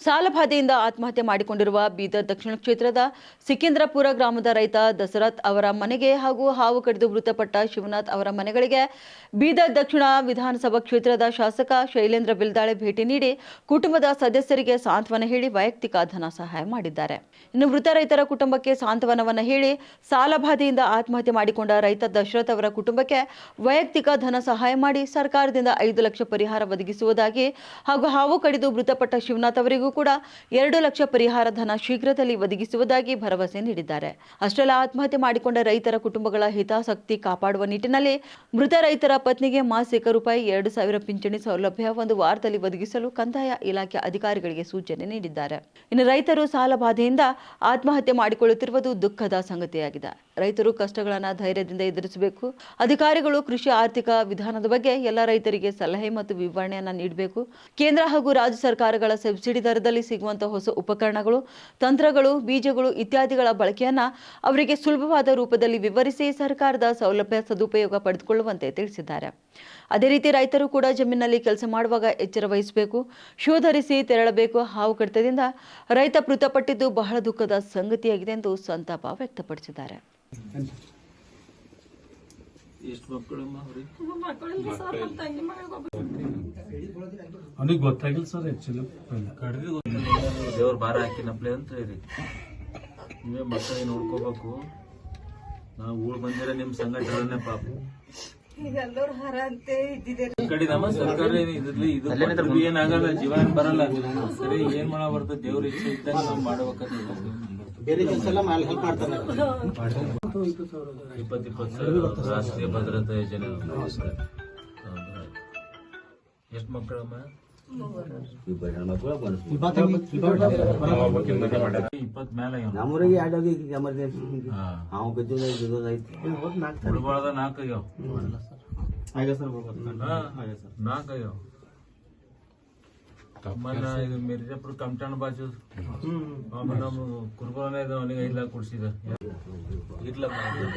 ಸಾಲಬಾಧೆಯಿಂದ ಆತ್ಮಹತ್ಯೆ ಮಾಡಿಕೊಂಡಿರುವ ಬೀದರ್ ದಕ್ಷಿಣ ಕ್ಷೇತ್ರದ ಸಿಕೇಂದ್ರಪುರ ಗ್ರಾಮದ ರೈತ ದಸರಥ್ ಅವರ ಮನೆಗೆ ಹಾಗೂ ಹಾವು ಕಡಿದು ಮೃತಪಟ್ಟ ಶಿವನಾಥ್ ಅವರ ಮನೆಗಳಿಗೆ ಬೀದರ್ ದಕ್ಷಿಣ ವಿಧಾನಸಭಾ ಕ್ಷೇತ್ರದ ಶಾಸಕ ಶೈಲೇಂದ್ರ ಬಿಲ್ದಾಳೆ ಭೇಟಿ ನೀಡಿ ಕುಟುಂಬದ ಸದಸ್ಯರಿಗೆ ಸಾಂತ್ವನ ಹೇಳಿ ವೈಯಕ್ತಿಕ ಧನ ಸಹಾಯ ಮಾಡಿದ್ದಾರೆ. ಇನ್ನು ಮೃತ ರೈತರ ಕುಟುಂಬಕ್ಕೆ ಸಾಂತ್ವನವನ್ನು ಹೇಳಿ ಸಾಲಬಾಧೆಯಿಂದ ಆತ್ಮಹತ್ಯೆ ಮಾಡಿಕೊಂಡ ರೈತ ದಶರಥ್ ಅವರ ಕುಟುಂಬಕ್ಕೆ ವೈಯಕ್ತಿಕ ಧನ ಸಹಾಯ ಮಾಡಿ ಸರ್ಕಾರದಿಂದ ಐದು ಲಕ್ಷ ಪರಿಹಾರ ಒದಗಿಸುವುದಾಗಿ ಹಾಗೂ ಹಾವು ಕಡಿದು ಮೃತಪಟ್ಟ ಶಿವನಾಥ್ ಅವರಿಗೂ ಕೂಡ ಎರಡು ಲಕ್ಷ ಪರಿಹಾರ ಧನ ಶೀಘ್ರದಲ್ಲಿ ಒದಗಿಸುವುದಾಗಿ ಭರವಸೆ ನೀಡಿದ್ದಾರೆ. ಅಷ್ಟೆಲ್ಲ ಆತ್ಮಹತ್ಯೆ ಮಾಡಿಕೊಂಡ ರೈತರ ಕುಟುಂಬಗಳ ಹಿತಾಸಕ್ತಿ ಕಾಪಾಡುವ ನಿಟ್ಟಿನಲ್ಲಿ ಮೃತ ರೈತರ ಪತ್ನಿಗೆ ಮಾಸಿಕ ರೂಪಾಯಿ ಎರಡು ಸಾವಿರ ಪಿಂಚಣಿ ಸೌಲಭ್ಯ ಒಂದು ವಾರದಲ್ಲಿ ಒದಗಿಸಲು ಕಂದಾಯ ಇಲಾಖೆ ಅಧಿಕಾರಿಗಳಿಗೆ ಸೂಚನೆ ನೀಡಿದ್ದಾರೆ. ಇನ್ನು ರೈತರು ಸಾಲ ಬಾಧೆಯಿಂದ ಆತ್ಮಹತ್ಯೆ ಮಾಡಿಕೊಳ್ಳುತ್ತಿರುವುದು ದುಃಖದ ಸಂಗತಿಯಾಗಿದೆ. ರೈತರು ಕಷ್ಟಗಳನ್ನು ಧೈರ್ಯದಿಂದ ಎದುರಿಸಬೇಕು. ಅಧಿಕಾರಿಗಳು ಕೃಷಿ ಆರ್ಥಿಕ ವಿಧಾನದ ಬಗ್ಗೆ ಎಲ್ಲ ರೈತರಿಗೆ ಸಲಹೆ ಮತ್ತು ವಿವರಣೆಯನ್ನ ನೀಡಬೇಕು. ಕೇಂದ್ರ ಹಾಗೂ ರಾಜ್ಯ ಸರ್ಕಾರಗಳ ಸಬ್ಸಿಡಿ ದರದಲ್ಲಿ ಸಿಗುವಂತಹ ಹೊಸ ಉಪಕರಣಗಳು, ತಂತ್ರಗಳು, ಬೀಜಗಳು ಇತ್ಯಾದಿಗಳ ಬಳಕೆಯನ್ನ ಅವರಿಗೆ ಸುಲಭವಾದ ರೂಪದಲ್ಲಿ ವಿವರಿಸಿ ಸರ್ಕಾರದ ಸೌಲಭ್ಯ ಸದುಪಯೋಗ ಪಡೆದುಕೊಳ್ಳುವಂತೆ ತಿಳಿಸಿದ್ದಾರೆ. ಅದೇ ರೀತಿ ರೈತರು ಕೂಡ ಜಮೀನಿನಲ್ಲಿ ಕೆಲಸ ಮಾಡುವಾಗ ಎಚ್ಚರ ವಹಿಸಬೇಕು ಶೂ ಧರಿಸಿ ತೆರಳಬೇಕು. ಹಾವು ಕಡಿತದಿಂದ ರೈತ ಮೃತಪಟ್ಟಿದ್ದು ಬಹಳ ದುಃಖದ ಸಂಗತಿಯಾಗಿದೆ ಎಂದು ಸಂತಾಪ ವ್ಯಕ್ತಪಡಿಸಿದ್ದಾರೆ. ಎಷ್ಟು ಮಕ್ಕಳಮ್ಮ ಅವ್ರಿಗೆ? ಅವ್ನಿಗೆ ಗೊತ್ತಾಗಿಲ್ಲ ಸರ್ ಆಕ್ಚುಲಿ ಕಡ್ದು ದೇವ್ರ ಭಾರ ಹಾಕಿನಪ್ಲೆ ಅಂತ ಹೇಳಿ. ನೀವೇ ಮಕ್ಕಳಿಗೆ ನೋಡ್ಕೋಬೇಕು. ನಾವು ಊಳ್ ಬಂದಿರ ನಿಮ್ ಸಂಘಟನೆ ಪಾಪ. ಕಡೆ ನಮ್ಮ ಸರ್ಕಾರ ಇದ್ರಲ್ಲಿ ಇದು ಕೊಟ್ರು ಏನಾಗಲ್ಲ ಜೀವ ಏನ್ ಬರಲ್ಲ. ಸರಿ ಏನ್ ಮಾಡ ಬರ್ತದೆ ದೇವ್ರ ಇಚ್ಛೆ ಇದ್ದಾಗ ನಾವು ಮಾಡ್ಬೇಕಂತ ಬೇರೆ ಕೆಲಸ ಎಲ್ಲ ಮಾಡಿ ಹೆಲ್ಪ್ ಮಾಡ್ತಾರೆ. ಇಪ್ಪತ್ ಇಪ್ಪತ್ತು ಸಾವಿರ ರಾಷ್ಟ್ರೀಯ ಭದ್ರತಾ ಯೋಜನೆ ಎಷ್ಟು ಮಕ್ಕಳಮ್ಮ ಇಪ್ಪತ್ ಮೇಲೆ. ನಮ್ಮೂರಿಗೆ ಎರಡು ಹೋಗಿ ಎಮರ್ಜೆನ್ಸಿ ನಾವು ಬಿದ್ದಿದ್ದು ಹುಡುಗಳ್ದ ನಾಲ್ಕು ಆಗ್ಯಾವ ಹಾಗೆ ಸರ್ ನಾಲ್ಕು ಆಗ್ಯಾವ ಮೊನ್ನೆ ಇದು ಮಿರ್ಜಾಪುರ ಕಮಟಾಣ ಬಾಜು. ನಮ್ಮ ಕುರ್ಬಾನ ಇದು ಅವನಿಗೆ ಇಲ್ಲ ಕೊಡ್ಸಿದ. ಇರ್ಲ ಮಾಡ್ಬೇಕು.